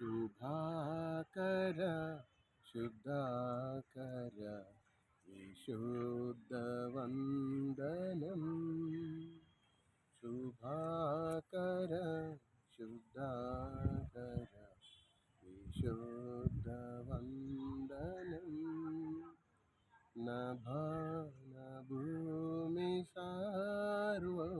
शुभाकर शुद्धाकर विशुद्धवन्दनं शुभाकर शुद्धाकर विशुद्धवन्दनं नभानभूमि सार्वं नाट्यवन्दनम्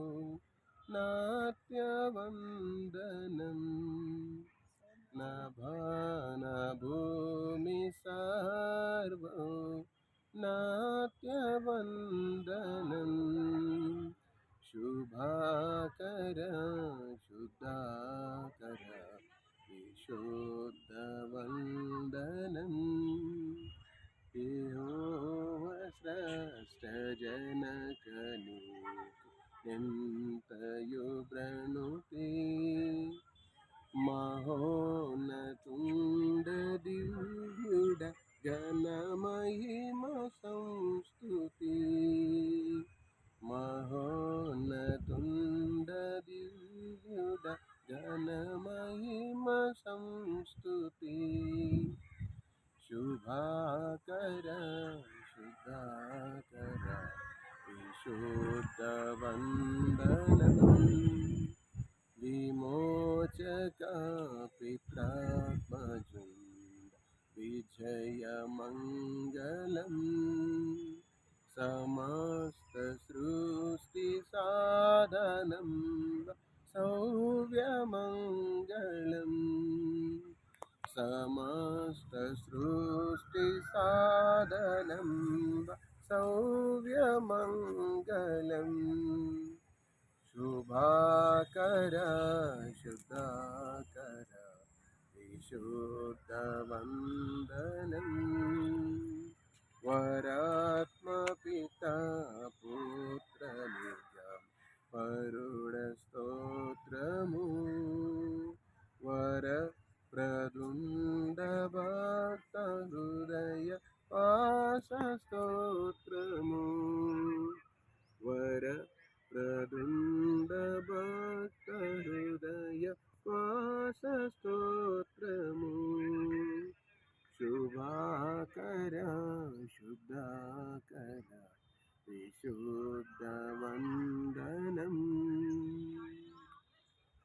नभानभूमि सर्वं नाट्यवन्दनं। शुभाकर शुद्धाकर विशुद्धवन्दनं। स्रष्टजनकनु निन्तयु जनमहिमसंस्तुति शुभाकर शुद्धाकर विशुद्धवन्दनम् विमोचका पित्रात्मजुण्ड विजयमङ्गलम् समस्तसृष्टिसाधनं सौव्यमङ्गलम् समस्तसृष्टिसाधनं सौव्यमङ्गलम् शुभाकर शुद्धाकर विशुद्धवन्दनं शुद्धवन्दनम्